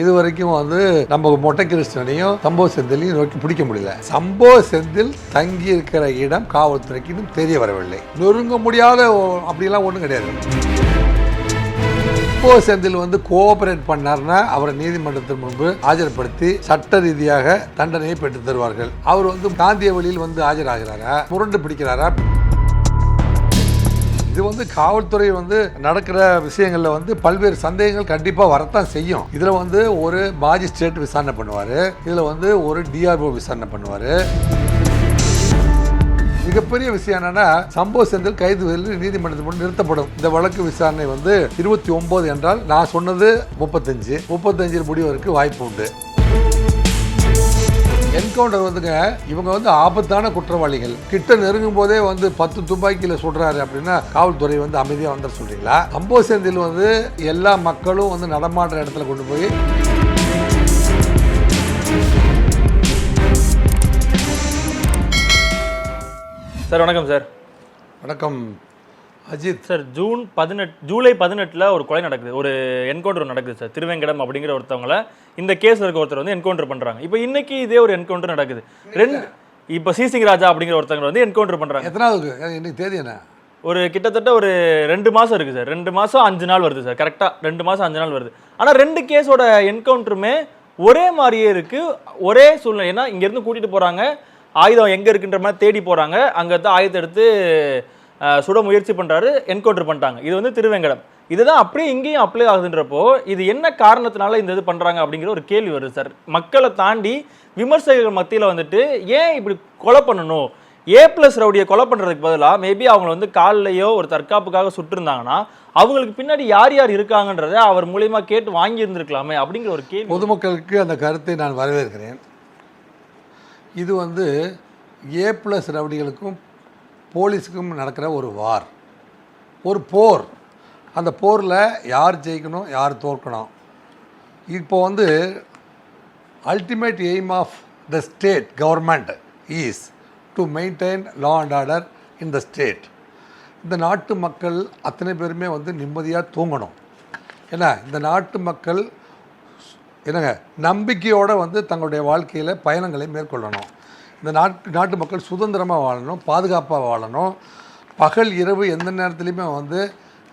இது வரைக்கும் வந்து நம்ம மொட்டை கிருஷ்ணனையும் சம்பவ செந்திலையும் நோக்கி பிடிக்க முடியல. சம்பவ செந்தில் தங்கி இருக்கிற இடம் காவல்துறைக்கு இன்னும் தெரிய வரவில்லை. நொறுங்க முடியாத அப்படிலாம் ஒன்றும் கிடையாது. சம்பவ செந்தில் வந்து கோஆபரேட் பண்ணார்னா அவரை நீதிமன்றத்தின் முன்பு ஆஜர்படுத்தி சட்ட ரீதியாக தண்டனையை பெற்று தருவார்கள். அவர் வந்து காந்திய வழியில் வந்து ஆஜராகிறாரா? முரண்டு பிடிக்கிறாரா? இது வந்து காவல்துறை வந்து நடக்கிற விஷயங்களில் வந்து பல்வேறு சந்தேகங்கள் கண்டிப்பாக வரத்தான் செய்யும். இதில் வந்து ஒரு மாஜிஸ்ட்ரேட் விசாரணை பண்ணுவார். இதில் வந்து ஒரு டிஆர்ஓ விசாரணை பண்ணுவார். மிகப்பெரிய விஷயம் என்னன்னா சம்பவ செந்தில் கைது நீதிமன்றத்தில் முன் நிறுத்தப்படும். இந்த வழக்கு விசாரணை வந்து இருபத்தி ஒன்பது என்றால் நான் சொன்னது முப்பத்தஞ்சு. முப்பத்தஞ்சில் முடிவதற்கு வாய்ப்பு உண்டு. என்கவுண்டர் வந்துங்க இவங்க வந்து ஆபத்தான குற்றவாளிகள். கிட்ட நெருங்கும் போதே வந்து பத்து துப்பாக்கியில சுடுறாரு அப்படின்னா காவல்துறை வந்து அமைதியா வந்துட சொல்றீங்களா? சம்பவ செந்தில் வந்து எல்லா மக்களும் வந்து நடமாடுற இடத்துல கொண்டு போய் சார் வணக்கம் சார். வணக்கம். அஜித். சார் ஜூன் பதினெட்டு ஜூலை பதினெட்டில் ஒரு கொலை நடக்குது. ஒரு என்கவுண்டர் நடக்குது சார். திருவேங்கடம் அப்படிங்கிற ஒருத்தவங்கள இந்த கேஸில் இருக்க ஒருத்தர் வந்து என்கவுண்டர் பண்ணுறாங்க இப்போ இன்னைக்கு இதே ஒரு என்கவுண்டர் நடக்குது. ரெண்டு இப்போ சிசிங் ராஜா அப்படிங்கிற ஒருத்தவங்க வந்து என்கவுண்டர் பண்ணுறாங்க எத்தனாவது இன்னைக்கு தேதி என்ன? ஒரு கிட்டத்தட்ட ஒரு ரெண்டு மாதம் இருக்குது சார். ரெண்டு மாதம் அஞ்சு நாள் வருது சார். கரெக்டாக ரெண்டு மாதம் அஞ்சு நாள் வருது. ஆனால் ரெண்டு கேஸோட என்கவுண்டருமே ஒரே மாதிரியே இருக்குது ஒரே சூழ்நிலை. ஏன்னா இங்கேருந்து கூட்டிகிட்டு போகிறாங்க ஆயுதம் எங்கே இருக்குன்ற மாதிரி தேடி போகிறாங்க அங்கே இருந்து ஆயுதத்தை எடுத்து சுட முயற்சி பண்ணுறாரு என்கவுண்டர் பண்ணிட்டாங்க. இது வந்து திருவேங்கடம். இதுதான் அப்படியே இங்கேயும் அப்ளை ஆகுதுன்றப்போ இது என்ன காரணத்தினால இந்த இது பண்ணுறாங்க அப்படிங்கிற ஒரு கேள்வி வருது சார் மக்களை தாண்டி விமர்சகர்கள் மத்தியில் வந்துட்டு ஏன் இப்படி கொலை பண்ணணும்? ஏ பிளஸ் ரவுடியை கொலை பண்ணுறதுக்கு பதிலாக மேபி அவங்க வந்து கால்லையோ ஒரு தற்காப்புக்காக சுட்டிருந்தாங்கன்னா அவங்களுக்கு பின்னாடி யார் யார் இருக்காங்கன்றதை அவர் மூலியமாக கேட்டு வாங்கி இருந்திருக்கலாமே அப்படிங்கிற ஒரு கேள்வி. பொதுமக்களுக்கு அந்த கருத்தை நான் வரவேற்கிறேன். இது வந்து ஏ ப்ளஸ் ரவுடிகளுக்கும் போலீஸுக்கும் நடக்கிற ஒரு வார் ஒரு போர். அந்த போரில் யார் ஜெயிக்கணும் யார் தோற்கணும்? இப்போ வந்து ultimate aim of the state government is to maintain law and order in the state இந்த நாட்டு மக்கள் அத்தனை பேருமே வந்து நிம்மதியாக தூங்கணும். ஏன்னா இந்த நாட்டு மக்கள் என்னங்க நம்பிக்கையோடு வந்து தங்களுடைய வாழ்க்கையில் பயணங்களை மேற்கொள்ளணும். இந்த நாட்டு நாட்டு மக்கள் சுதந்திரமாக வாழணும் பாதுகாப்பாக வாழணும். பகல் இரவு எந்த நேரத்துலையுமே வந்து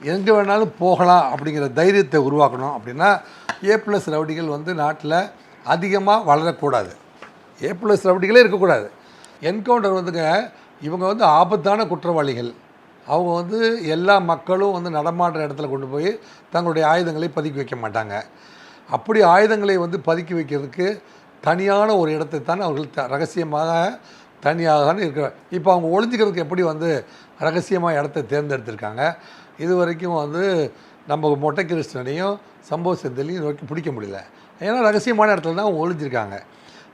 எங்கே வேணாலும் போகலாம் அப்படிங்கிற தைரியத்தை உருவாக்கணும் அப்படின்னா ஏ ப்ளஸ் ரவுடிகள் வந்து நாட்டில் அதிகமாக வளரக்கூடாது. ஏ ப்ளஸ் ரவுடிகளே இருக்கக்கூடாது. என்கவுண்டர் வந்துங்க இவங்க வந்து ஆபத்தான குற்றவாளிகள். அவங்க வந்து எல்லா மக்களும் வந்து நடமாடுற இடத்துல கொண்டு போய் தங்களுடைய ஆயுதங்களை பதுக்கி வைக்க மாட்டாங்க. அப்படி ஆயுதங்களை வந்து பதுக்கி வைக்கிறதுக்கு தனியான ஒரு இடத்தை தான் அவர்கள் த ரகசியமாக தனியாக இருக்கிற இப்போ அவங்க ஒழிஞ்சிக்கிறதுக்கு எப்படி வந்து ரகசியமாக இடத்த தேர்ந்தெடுத்திருக்காங்க? இது வரைக்கும் வந்து நம்ம மொட்டை கிருஷ்ணனையும் சம்பவ செந்திலையும் வரைக்கும் பிடிக்க முடியல. ஏன்னா ரகசியமான இடத்துல தான் அவங்க ஒழிஞ்சிருக்காங்க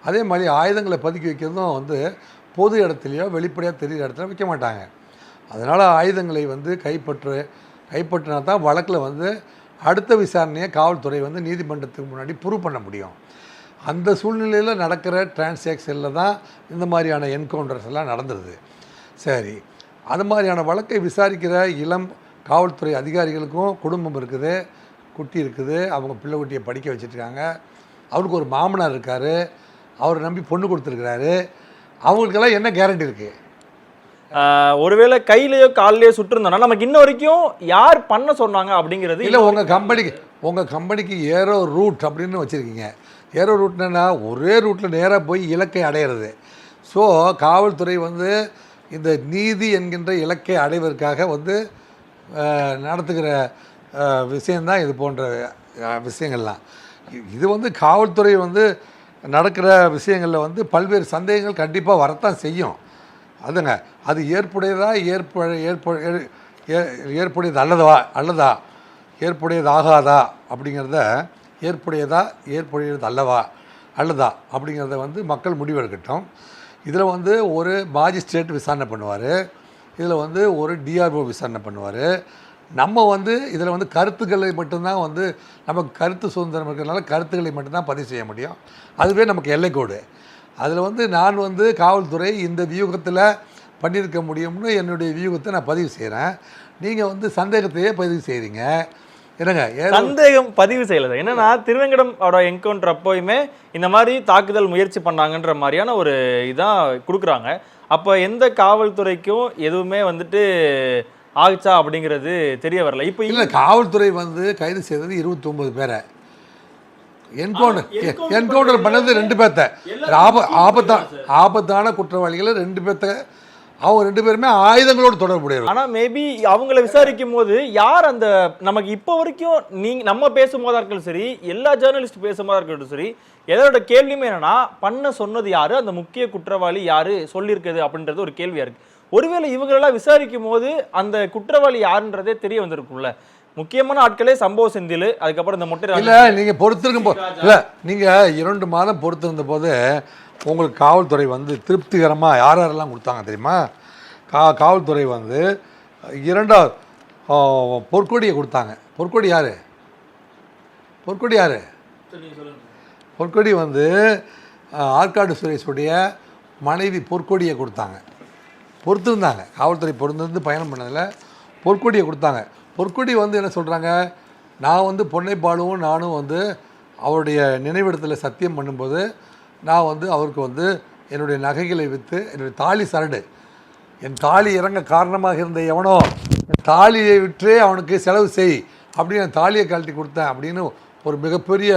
அதே மாதிரி ஆயுதங்களை பதுக்கி வைக்கிறதும் வந்து பொது இடத்துலையோ வெளிப்படையாக தெரிகிற இடத்துல வைக்க மாட்டாங்க. அதனால் ஆயுதங்களை வந்து கைப்பற்று கைப்பற்றினா தான் வழக்கில் வந்து அடுத்த விசாரணையை காவல்துறை வந்து நீதிமன்றத்துக்கு முன்னாடி ப்ரூவ் பண்ண முடியும். அந்த சூழ்நிலையில் நடக்கிற டிரான்சாக்ஷனில் தான் இந்த மாதிரியான என்கவுண்டர்ஸ் எல்லாம் நடந்துருது சரி அது மாதிரியான வழக்கை விசாரிக்கிற இளம் காவல்துறை அதிகாரிகளுக்கும் குடும்பம் இருக்குது குட்டி இருக்குது அவங்க பிள்ளை குட்டியை படிக்க வச்சுட்ருக்காங்க அவருக்கு ஒரு மாமனார் இருக்கார் அவரை நம்பி பொண்ணு கொடுத்துருக்கிறாரு. அவங்களுக்கெல்லாம் என்ன கேரண்டி இருக்குது ஒருவேளை கையிலயோ கால்லயோ சுட்டிருந்தோம்னா நமக்கு இன்ன வரைக்கும் யார் பண்ண சொன்னாங்க அப்படிங்கிறது இல்லை உங்கள் கம்பெனிக்கு உங்கள் கம்பெனிக்கு ஏரோ ரூட் அப்படின்னு வச்சுருக்கீங்க. ஏரோ ரூட்னா ஒரே ரூட்டில் நேராக போய் இலக்கை அடையிறது. ஸோ காவல்துறை வந்து இந்த நீதி என்கின்ற இலக்கை அடைவதற்காக வந்து நடத்துகிற விஷயந்தான் இது போன்ற விஷயங்கள்லாம். இது வந்து காவல்துறை வந்து நடக்கிற விஷயங்களில் வந்து பல்வேறு சந்தேகங்கள் கண்டிப்பாக வரத்தான் செய்யும். அதுங்க அது ஏற்புடையதா ஏற்ப ஏற்ப ஏ- ஏ- ஏற்புடையது அல்லதா அல்லதா ஏற்புடையது ஆகாதா அப்படிங்கிறத ஏற்புடையதா ஏற்புடையது அல்லவா? அல்லதா? அப்படிங்கிறத வந்து மக்கள் முடிவெடுக்கட்டும். இதில் வந்து ஒரு மாஜிஸ்ட்ரேட் விசாரணை பண்ணுவார். இதில் வந்து ஒரு டிஆர்ஓ விசாரணை பண்ணுவார். நம்ம வந்து இதில் வந்து கருத்துக்களை மட்டும்தான் வந்து நமக்கு கருத்து சுதந்திரம் இருக்கிறதுனால கருத்துக்களை மட்டும்தான் பதிவு செய்ய முடியும். அதுவே நமக்கு எல்லைக்கோடு. அதில் வந்து நான் வந்து காவல்துறை இந்த வியூகத்தில் பண்ணியிருக்க முடியும்னு என்னுடைய வியூகத்தை நான் பதிவு செய்கிறேன் நீங்கள் வந்து சந்தேகத்தையே பதிவு செய்கிறீங்க என்னங்க சந்தேகம் பதிவு செய்யல என்னன்னா திருவேங்கடம் அவரோட என்கவுண்டர் அப்போயுமே இந்த மாதிரி தாக்குதல் முயற்சி பண்ணாங்கன்ற மாதிரியான ஒரு இதான் கொடுக்குறாங்க. அப்போ எந்த காவல்துறைக்கும் எதுவுமே வந்துட்டு ஆகுச்சா அப்படிங்கிறது தெரிய வரல. இப்போ இல்லை காவல்துறை வந்து கைது செய்தது இருபத்தி ஒன்பது பேரை என்கவுண்டர் என்கவுண்டர் பண்ணது ரெண்டு பேர்த்த. ஆப ஆபத்தா ஆபத்தான குற்றவாளிகளை ரெண்டு பேர்த்த அவங்க ரெண்டு பேருமே ஆயுதங்களோடு தொடர்புடையவர் ஆனா மேபி அவங்கள விசாரிக்கும் போது யார் அந்த நமக்கு இப்போ வரைக்கும் நீங்க நம்ம பேசும்போதா இருக்கட்டும் சரி எல்லா ஜேர்னலிஸ்ட் பேசும்போதா இருக்கட்டும் சரி எதோட கேள்வியுமே என்னன்னா பண்ண சொன்னது யாரு அந்த முக்கிய குற்றவாளி யாரு சொல்லியிருக்குது அப்படின்றது ஒரு கேள்வியா இருக்கு. ஒருவேளை இவங்களெல்லாம் விசாரிக்கும் போது அந்த குற்றவாளி யாருன்றதே தெரிய வந்திருக்கும்ல. முக்கியமான ஆட்களே சம்பவ செந்தில் அதுக்கப்புறம் இந்த முட்டை இல்லை நீங்கள் பொறுத்திருக்கும் போ இல்லை நீங்கள் இரண்டு மாதம் பொறுத்திருந்த போது உங்களுக்கு காவல்துறை வந்து திருப்திகரமாக யார் யாரெல்லாம் கொடுத்தாங்க தெரியுமா? கா காவல்துறை வந்து இரண்டாவது பொற்கொடியை கொடுத்தாங்க. பொற்கொடி யார்? பொற்கொடி யார்? பொற்கொடி வந்து ஆற்காடு சுரேஷுடைய மனைவி பொற்கொடியை கொடுத்தாங்க. பொறுத்திருந்தாங்க. காவல்துறை பொறுத்திருந்து பயணம் பண்ணதில் பொற்கொடியை கொடுத்தாங்க. பொற்கொடி வந்து என்ன சொல்கிறாங்க நான் வந்து பொன்னைப்பாலுவும் நானும் வந்து அவருடைய நினைவிடத்தில் சத்தியம் பண்ணும்போது நான் வந்து அவருக்கு வந்து என்னுடைய நகைகளை விற்று என்னுடைய தாலி சரடு. என் தாலி இறங்க காரணமாக இருந்த எவனோ தாலியை விற்றே அவனுக்கு செலவு செய் அப்படின்னு என் தாலியை கழட்டி கொடுத்தேன் அப்படின்னு ஒரு மிகப்பெரிய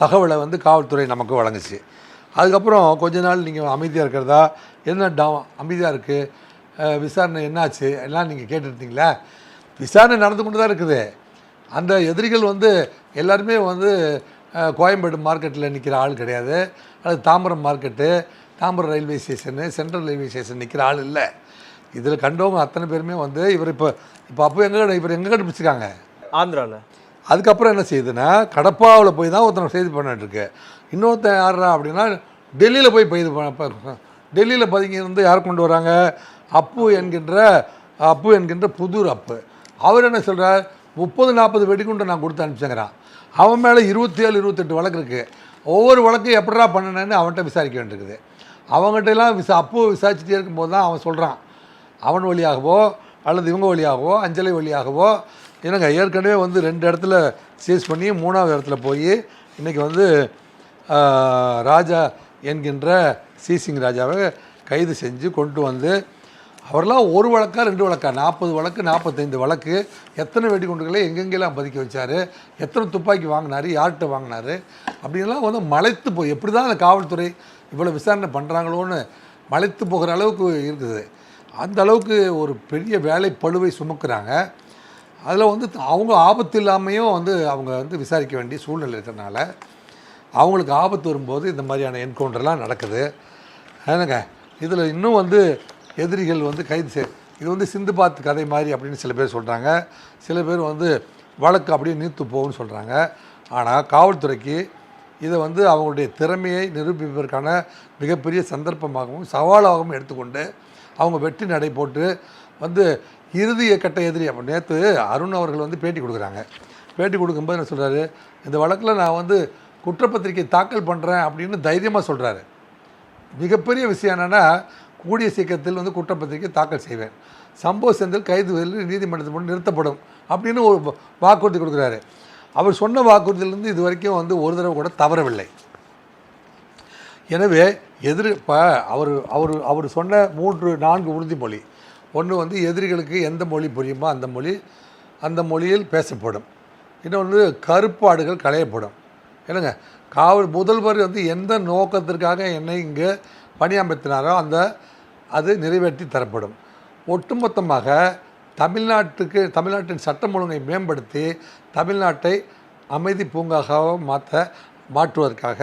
தகவலை வந்து காவல்துறை நமக்கு வழங்குச்சு. அதுக்கப்புறம் கொஞ்ச நாள் நீங்கள் அமைதியாக இருக்கிறதா? என்ன டா அமைதியாக இருக்குது விசாரணை என்னாச்சு? எல்லாம் நீங்கள் கேட்டுருந்தீங்களா? விசாரணை நடந்து கொண்டு தான் இருக்குது. அந்த எதிரிகள் வந்து எல்லாருமே வந்து கோயம்பேடு மார்க்கெட்டில் நிற்கிற ஆள் கிடையாது. அது Tambaram market Tambaram railway station central railway station நிற்கிற ஆள் இல்லை. இதில் கண்டவங்க அத்தனை பேருமே வந்து இவர் இப்போ இப்போ அப்போ எங்கே இவர் எங்கே கண்டுபிடிச்சிருக்காங்க ஆந்திரால. அதுக்கப்புறம் என்ன செய்யுதுன்னா கடப்பாவில் போய் தான் ஒருத்தனை செய்து பண்ணிட்டு இருக்கு. இன்னொருத்தன் யாரா அப்படின்னா டெல்லியில் போய் பயிர் டெல்லியில் பதுங்கி இருந்து யார் கொண்டு வராங்க? அப்பு என்கின்ற அப்பு என்கின்ற புதூர் அப்பு. அவர் என்ன சொல்கிறார் முப்பது நாற்பது வெடிகுண்டை நான் கொடுத்து அனுப்பிச்சேங்கிறான். அவன் மேலே இருபத்தி ஏழு இருபத்தெட்டு வழக்கு இருக்குது ஒவ்வொரு வழக்கும் எப்படா பண்ணினேன்னு அவன்கிட்ட விசாரிக்க வேண்டியிருக்குது. அவங்ககிட்ட எல்லாம் விசா அப்போ விசாரிச்சுட்டே இருக்கும்போது தான் அவன் சொல்கிறான் அவன் வழியாகவோ அல்லது இவங்க வழியாகவோ அஞ்சலை வழியாகவோ என்னங்க ஏற்கனவே வந்து ரெண்டு இடத்துல சீஸ் பண்ணி மூணாவது இடத்துல போய் இன்றைக்கி வந்து ராஜா என்கின்ற சீசிங் ராஜாவை கைது செஞ்சு கொண்டு வந்து அவரெல்லாம் ஒரு வழக்கா ரெண்டு வழக்கா? நாற்பது வழக்கு நாற்பத்தைந்து வழக்கு. எத்தனை வெடிகுண்டுகளை எங்கெங்கெல்லாம் பதுக்கி வச்சார்? எத்தனை துப்பாக்கி வாங்கினாரு? யார்கிட்ட வாங்கினாரு? அப்படின்லாம் வந்து மலைத்து போய் எப்படி தான் அந்த காவல்துறை இவ்வளோ விசாரணை பண்ணுறாங்களோன்னு மலைத்து போகிற அளவுக்கு இருக்குது. அந்த அளவுக்கு ஒரு பெரிய வேலை பழுவை சுமக்கிறாங்க. அதில் வந்து அவங்க ஆபத்து இல்லாமையும் வந்து அவங்க வந்து விசாரிக்க வேண்டிய சூழ்நிலை இருக்கிறனால அவங்களுக்கு ஆபத்து வரும்போது இந்த மாதிரியான என்கவுண்டர்லாம் நடக்குது. என்னங்க? இதில் இன்னும் வந்து எதிரிகள் வந்து கைது செய் இது வந்து சிந்து பாத் கதை மாதிரி அப்படின்னு சில பேர் சொல்கிறாங்க சில பேர் வந்து வழக்கு அப்படியே நீத்து போகும்னு சொல்கிறாங்க ஆனால் காவல்துறைக்கு இதை வந்து அவங்களுடைய திறமையை நிரூபிப்பதற்கான மிகப்பெரிய சந்தர்ப்பமாகவும் சவாலாகவும் எடுத்துக்கொண்டு அவங்க வெற்றி நடை போட்டு வந்து இறுதி கட்ட எதிரி. அப்போ நேற்று அருண் அவர்கள் வந்து பேட்டி கொடுக்குறாங்க. பேட்டி கொடுக்கும்போது என்ன சொல்கிறாரு இந்த வழக்கில் நான் வந்து குற்றப்பத்திரிக்கை தாக்கல் பண்ணுறேன் அப்படின்னு தைரியமாக சொல்கிறாரு மிகப்பெரிய விஷயம் என்னென்னா கூடிய சீக்கிரத்தில் வந்து குற்றப்பத்திரிக்கை தாக்கல் செய்வேன். சம்பவ செந்தில் கைது நீதிமன்றத்தில் முன் நிறுத்தப்படும் அப்படின்னு ஒரு வாக்குறுதி கொடுக்குறாரு. அவர் சொன்ன வாக்குறுதியிலிருந்து இது வரைக்கும் வந்து ஒரு தடவை கூட தவறவில்லை. எனவே எதிர் இப்போ அவர் அவர் அவர் சொன்ன மூன்று நான்கு உறுதிமொழி. ஒன்று வந்து எதிரிகளுக்கு எந்த மொழி புரியுமோ அந்த மொழி அந்த மொழியில் பேசப்படும். இன்னொன்று கருப்பாடுகள் களையப்படும். என்னங்க? காவல் முதல்வர் வந்து எந்த நோக்கத்திற்காக என்னை இங்கே பணியமர்த்தினாரோ அந்த அது நிறைவேற்றி தரப்படும். ஒட்டுமொத்தமாக தமிழ்நாட்டுக்கு தமிழ்நாட்டின் சட்டம் ஒழுங்கை மேம்படுத்தி தமிழ்நாட்டை அமைதி பூங்காகவும் மாற்ற மாற்றுவதற்காக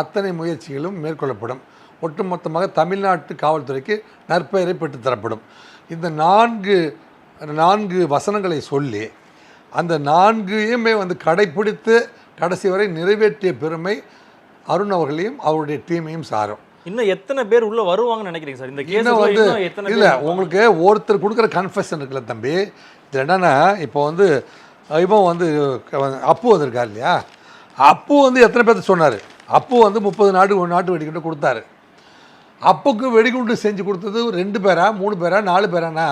அத்தனை முயற்சிகளும் மேற்கொள்ளப்படும். ஒட்டுமொத்தமாக தமிழ்நாட்டு காவல்துறைக்கு நற்பெயரை பெற்று தரப்படும். இந்த நான்கு நான்கு வசனங்களை சொல்லி அந்த நான்கையுமே வந்து கடைப்பிடித்து கடைசி வரை நிறைவேற்றிய பெருமை அருண் அவர்களையும் அவருடைய டீமையும் சாரும். இன்னும் எத்தனை பேர் உள்ள வருவாங்கன்னு நினைக்கிறீங்க சார்? இந்த கேஸ் வந்து எத்தனை இல்லை உங்களுக்கு ஒருத்தர் கொடுக்குற கன்ஃபெஷன் இருக்குல்ல தம்பி இது என்னென்னா இப்போ வந்து இவன் வந்து அப்பு வந்திருக்கார் இல்லையா? அப்பு வந்து எத்தனை பேர்த்த சொன்னார்? அப்பு வந்து முப்பது நாடு நாட்டு வெடிகுண்டு கொடுத்தாரு. அப்புக்கு வெடிகுண்டு செஞ்சு கொடுத்தது ரெண்டு பேரா மூணு பேரா நாலு பேரானா?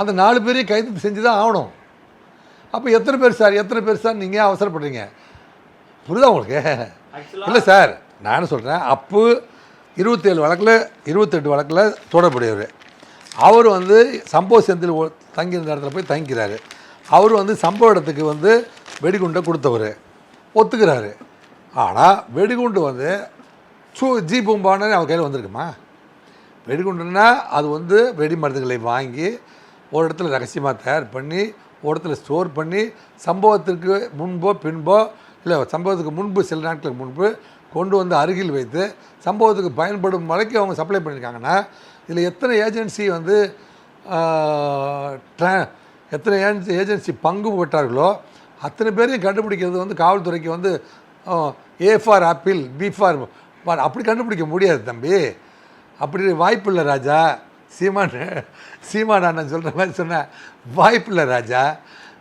அந்த நாலு பேரையும் கைது செஞ்சு தான் ஆகணும். அப்போ எத்தனை பேர் சார் எத்தனை பேர் சார் நீங்கள் அவசரப்படுறீங்க? புரியுதா உங்களுக்கு? இல்லை சார் நான் சொல்கிறேன் அப்பு இருபத்தேழு வழக்கில் இருபத்தெட்டு வழக்கில் தொடர்புடையவர். அவர் வந்து சம்பவ செந்தில் தங்கியிருந்த இடத்துல போய் தங்கிக்கிறாரு. அவர் வந்து சம்பவ இடத்துக்கு வந்து வெடிகுண்டை கொடுத்தவர். ஒத்துக்கிறாரு. ஆனால் வெடிகுண்டு வந்து சூ ஜி பூம்பானு அவர் கையில் வந்திருக்குமா? வெடிகுண்டுன்னா அது வந்து வெடி மருந்துகளை வாங்கி ஒரு இடத்துல ரகசியமாக தயார் பண்ணி ஒரு இடத்துல ஸ்டோர் பண்ணி சம்பவத்திற்கு முன்போ பின்போ இல்லை சம்பவத்துக்கு முன்பு சில நாட்களுக்கு முன்பு கொண்டு வந்து அருகில் வைத்து சம்பவத்துக்கு பயன்படும் வரைக்கும் அவங்க சப்ளை பண்ணியிருக்காங்கன்னா இதில் எத்தனை ஏஜென்சி வந்து ட்ரா- எத்தனை ஏஜென்சி ஏஜென்சி பங்கு பெற்றார்களோ அத்தனை பேரையும் கண்டுபிடிக்கிறது வந்து காவல்துறைக்கு வந்து A for apple B for அப்படி கண்டுபிடிக்க முடியாது தம்பி. அப்படி வாய்ப்பில்லை ராஜா. சீமான் சீமான் அண்ணன் சொல்கிற மாதிரி சொன்ன வாய்ப்பில்லை ராஜா.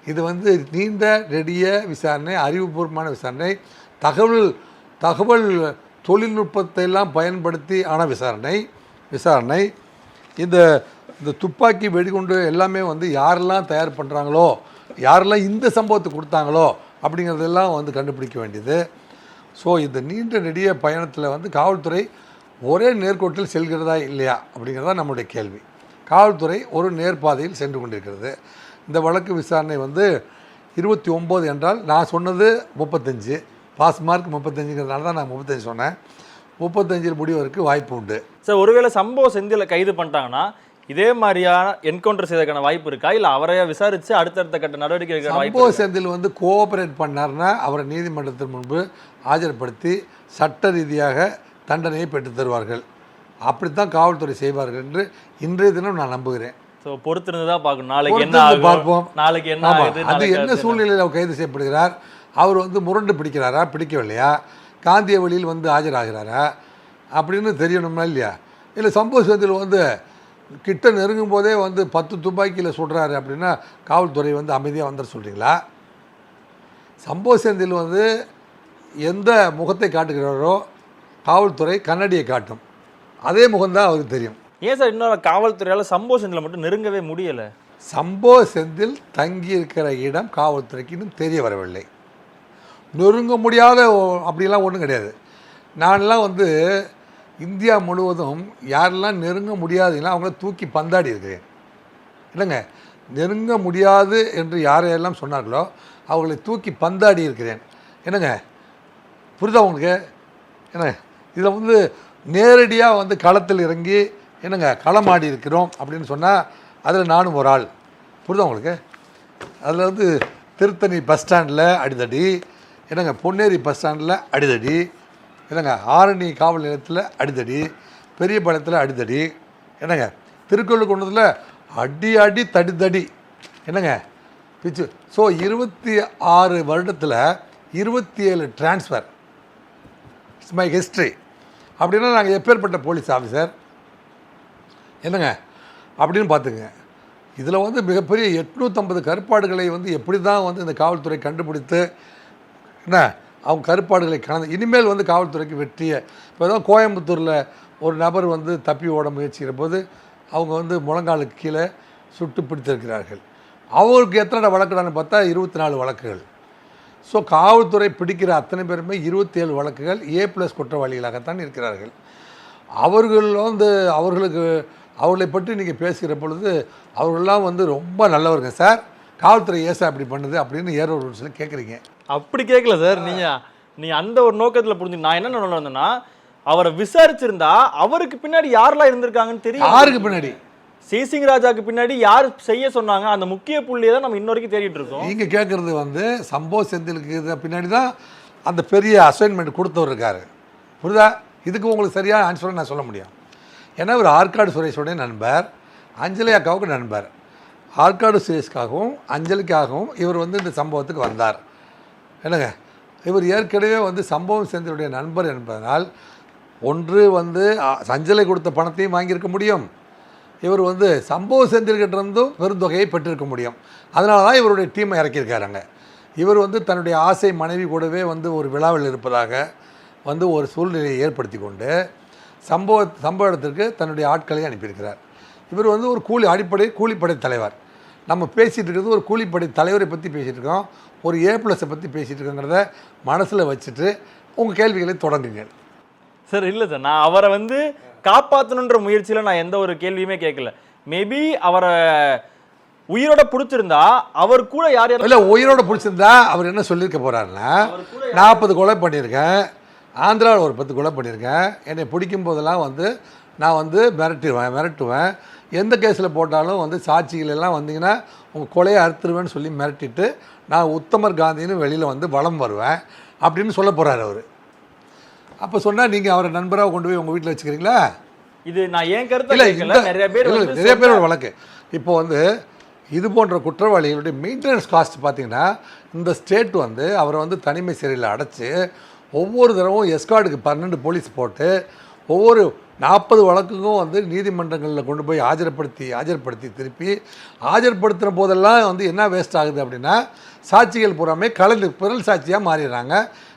இது வந்து நீண்ட நெடிய விசாரணை அறிவுபூர்வமான விசாரணை. தகவல் தகவல் தொழில்நுட்பத்தை எல்லாம் பயன்படுத்தி ஆன விசாரணை விசாரணை. இந்த இந்த துப்பாக்கி வெடிகுண்டு எல்லாமே வந்து யாரெல்லாம் தயார் பண்ணுறாங்களோ யாரெல்லாம் இந்த சம்பவத்தை கொடுத்தாங்களோ அப்படிங்கிறதெல்லாம் வந்து கண்டுபிடிக்க வேண்டியது. ஸோ இந்த நீண்ட நெடிய பயணத்தில் வந்து காவல்துறை ஒரே நேர்கோட்டில் செல்கிறதா இல்லையா அப்படிங்கிறதா நம்முடைய கேள்வி. காவல்துறை ஒரு நேர்பாதையில் சென்று கொண்டிருக்கிறது. இந்த வழக்கு விசாரணை வந்து இருபத்தி ஒம்பது என்றால் நான் சொன்னது முப்பத்தஞ்சு. பாஸ் மார்க் முப்பத்தஞ்சுங்கிறதுனால தான் நான் முப்பத்தஞ்சு சொன்னேன். முப்பத்தஞ்சில் முடிவதற்கு வாய்ப்பு உண்டு. சார் ஒருவேளை சம்பவ செந்தில கைது பண்ணிட்டாங்கன்னா இதே மாதிரியான என்கவுண்டர் செய்வதற்கான வாய்ப்பு இருக்கா? இல்ல அவரையா விசாரிச்சு அடுத்தடுத்த கட்ட நடவடிக்கை எடுக்கிற சம்பவ செந்தில் வந்து கோஆபரேட் பண்ணார்னா அவரை நீதிமன்றத்தின் முன்பு ஆஜர்படுத்தி சட்ட ரீதியாக தண்டனையை பெற்றுத் தருவார்கள். அப்படித்தான் காவல்துறை செய்வார்கள் என்று இன்றைய தினம் நான் நம்புகிறேன். ஸோ பொறுத்திருந்து தான் பார்க்கணும். நாளைக்கு என்ன பார்ப்போம். நாளைக்கு என்ன அது என்ன? சூழ்நிலையில் அவர் கைது செய்யப்படுகிறார்? அவர் வந்து முரண்டு பிடிக்கிறாரா பிடிக்கவில்லையா? காந்திய வழியில் வந்து ஆஜராகிறாரா? அப்படின்னு தெரியணுமா இல்லையா? இல்லை சம்பவ செந்தில் வந்து கிட்ட நெருங்கும் போதே வந்து பத்து துப்பாக்கியில் சுடுறாரு அப்படின்னா காவல்துறை வந்து அமைதியாக வந்துட சொல்கிறீங்களா சம்பவ செந்தில் வந்து எந்த முகத்தை காட்டுகிறாரோ காவல்துறை கண்ணடியை காட்டும். அதே முகம்தான் அவருக்கு தெரியும். ஏன் சார் இன்னொரு காவல்துறையால சம்பவ செந்தில மட்டும் நெருங்கவே முடியல? சம்பவ செந்தில் தங்கியிருக்கிற இடம் காவல்துறைக்கு இன்னும் தெரிய வரவில்லை. நெருங்க முடியாத அப்படிலாம் ஒன்றும் கிடையாது. நான்லாம் வந்து இந்தியா முழுவதும் யாரெல்லாம் நெருங்க முடியாதுன்னா அவங்கள தூக்கி பந்தாடி இருக்கிறேன் இல்லைங்க நெருங்க முடியாது என்று யாரையெல்லாம் சொன்னார்களோ அவர்களை தூக்கி பந்தாடி இருக்கிறேன். என்னங்க? புரிதா உங்களுக்கு? என்ன? இதில் வந்து நேரடியாக வந்து களத்தில் இறங்கி என்னங்க களமாடி இருக்கிறோம் அப்படின்னு சொன்னால் அதில் நானும் ஒரு ஆள். புரிதா உங்களுக்கு? அதில் வந்து திருத்தணி பஸ் ஸ்டாண்டில் அடிதடி என்னங்க பொன்னேரி பஸ் ஸ்டாண்டில் அடிதடி. என்னங்க ஆரணி காவல் நிலையத்தில் அடிதடி பெரியபாளையத்தில் அடிதடி. என்னங்க திருக்கொள்ளுக்குன்றத்தில் அடி அடி தடி தடி. என்னங்க பிச்சு. ஸோ இருபத்தி ஆறு வருடத்தில் இருபத்தி ஏழு டிரான்ஸ்ஃபர் இட்ஸ் மை ஹிஸ்ட்ரி அப்படின்னா நாங்கள் எப்பேற்பட்ட போலீஸ் ஆஃபீஸர் என்னங்க அப்படின்னு பார்த்துங்க இதில் வந்து மிகப்பெரிய எட்நூற்றம்பது கருப்பாடுகளை வந்து எப்படி தான் வந்து இந்த காவல்துறை கண்டுபிடித்து என்ன? அவங்க கருப்பாடுகளை கலந்து இனிமேல் வந்து காவல்துறைக்கு வெற்றியை இப்போ தான் கோயம்புத்தூரில் ஒரு நபர் வந்து தப்பி ஓட முயற்சிக்கிற போது அவங்க வந்து முழங்காலுக்கு கீழே சுட்டு பிடித்திருக்கிறார்கள். அவருக்கு எத்தனை வழக்குடான்னு பார்த்தா இருபத்தி நாலு வழக்குகள். ஸோ காவல்துறை பிடிக்கிற அத்தனை பேருமே இருபத்தேழு வழக்குகள் ஏ ப்ளஸ் குற்றவாளிகளாகத்தான் இருக்கிறார்கள். அவர்கள் வந்து அவர்களுக்கு அவர்களை பற்றி நீங்கள் பேசுகிற பொழுது அவர்கள்லாம் வந்து ரொம்ப நல்லவருங்க சார். காவல்துறை ஏசா அப்படி பண்ணுது அப்படின்னு ஏரோ ரூல்ஸில் கேட்குறீங்க. அப்படி கேட்கல சார் நீங்க நீங்க அந்த ஒரு நோக்கத்துல புரிஞ்சு நான் என்ன சொல்ல வந்தேன்னா அவரை விசாரிச்சிருந்தா அவருக்கு பின்னாடி யாரெல்லாம் இருந்திருக்காங்கன்னு தெரியும். யாருக்கு பின்னாடி? சேசிங் ராஜாக்கு பின்னாடி யார் செய்ய சொன்னாங்க அந்த முக்கிய புள்ளியை தான் நம்ம இன்ன வரைக்கும் தேடிட்டு இருக்கோம். நீங்கள் கேட்குறது வந்து சம்பவ செந்திலுக்கு பின்னாடி தான் அந்த பெரிய அசைன்மெண்ட் கொடுத்தவர் இருக்காரு. புரியுதா? இதுக்கு உங்களுக்கு சரியான ஆன்சரை நான் சொல்ல முடியும். ஏன்னா ஒரு ஆற்காடு சுரேஷோடைய நண்பர் அஞ்சலி அக்காவுக்கு நண்பர். ஆற்காடு சுரேஷ்காகவும் அஞ்சலிக்காகவும் இவர் வந்து இந்த சம்பவத்துக்கு வந்தார். என்னங்க? இவர் ஏற்கனவே வந்து சம்பவம் செந்திலுடைய நண்பர் என்பதனால் ஒன்று வந்து சஞ்சலை கொடுத்த பணத்தையும் வாங்கியிருக்க முடியும். இவர் வந்து சம்பவ செந்தில்கிட்ட பெருந்தொகையை பெற்றிருக்க முடியும். அதனால தான் இவருடைய டீமை இறக்கியிருக்காருங்க. இவர் வந்து தன்னுடைய ஆசை மனைவி கூடவே வந்து ஒரு விழாவில் இருப்பதாக வந்து ஒரு சூழ்நிலையை ஏற்படுத்தி கொண்டு சம்பவ சம்பவ இடத்திற்கு தன்னுடைய ஆட்களை அனுப்பியிருக்கிறார். இவர் வந்து ஒரு கூலி அடிப்படை கூலிப்படை தலைவர். நம்ம பேசிகிட்டு இருக்கிறது ஒரு கூலிப்படை தலைவரை பற்றி பேசிகிட்டு இருக்கோம். ஒரு ஏ ப்ளஸை பற்றி பேசிகிட்டு இருக்கோங்கிறத மனசில் வச்சுட்டு உங்கள் கேள்விகளை தொடங்குங்க. சார் இல்லை சார் நான் அவரை வந்து காப்பாற்றணுன்ற முயற்சியில் நான் எந்த ஒரு கேள்வியுமே கேட்கல. மேபி அவரை உயிரோட பிடிச்சிருந்தா அவர் கூட யார் யார் இல்லை உயிரோட பிடிச்சிருந்தா அவர் என்ன சொல்லியிருக்க போகிறாருன்னா நாற்பது கொலை பண்ணியிருக்கேன். ஆந்திராவில் ஒரு பத்து கொலை பண்ணியிருக்கேன். என்னை பிடிக்கும் போதெல்லாம் வந்து நான் வந்து மிரட்டுவேன் மிரட்டுவேன். எந்த கேஸில் போட்டாலும் வந்து சாட்சிகள் எல்லாம் வந்தீங்கன்னா உங்கள் கொலையை அறுத்துருவேன்னு சொல்லி மிரட்டிட்டு நான் உத்தமர் காந்தின்னு வெளியில் வந்து வலம் வருவேன் அப்படின்னு சொல்ல போகிறாரு அவர். அப்போ சொன்னால் நீங்கள் அவரை நண்பராக கொண்டு போய் உங்கள் வீட்டில் வச்சுக்கிறீங்களா? இது நான் ஏன் கருத்தை இல்லை நிறைய பேர் நிறைய பேரோட வழக்கு. இப்போ வந்து இது போன்ற குற்றவாளிகளுடைய மெயின்டெனன்ஸ் காஸ்ட் பார்த்தீங்கன்னா இந்த ஸ்டேட் வந்து அவரை வந்து தனிமை சிறையில் அடைச்சி ஒவ்வொரு தடவும் எஸ்கார்டுக்கு பன்னெண்டு போலீஸ் போட்டு ஒவ்வொரு நாற்பது வழக்குக்கும் வந்து நீதிமன்றங்களில் கொண்டு போய் ஆஜர்படுத்தி ஆஜர்படுத்தி திருப்பி ஆஜர்படுத்துகிற போதெல்லாம் வந்து என்ன வேஸ்ட் ஆகுது அப்படின்னா சாட்சிகள் பூராமே கலந்து பிறல் சாட்சியாக மாறிடுறாங்க.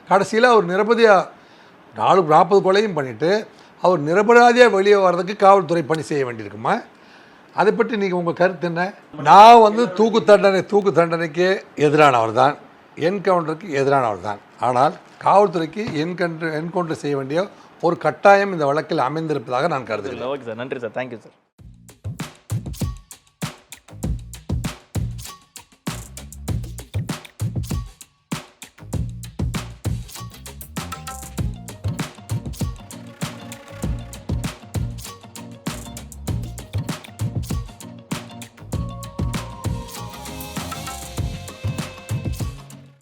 கடைசியில் அவர் நிரபதியாக நாலு நாற்பது கொலையும் பண்ணிவிட்டு அவர் நிரபராதியாக வெளியே வர்றதுக்கு காவல்துறை பணி செய்ய வேண்டியிருக்குமா? அதை பற்றி நீங்கள் உங்கள் கருத்து என்ன? நான் வந்து தூக்கு தண்டனை தூக்கு தண்டனைக்கு எதிரானவர் தான். என்கவுண்டருக்கு எதிரானவர் தான். ஆனால் காவல்துறைக்கு என்கன்று என்கவுண்டர் செய்ய வேண்டிய ஒரு கட்டாயம் இந்த வழக்கில் அமைந்திருப்பதாக நான் கருதுகிறேன். Okay sir. நன்றி சார். Thank you sir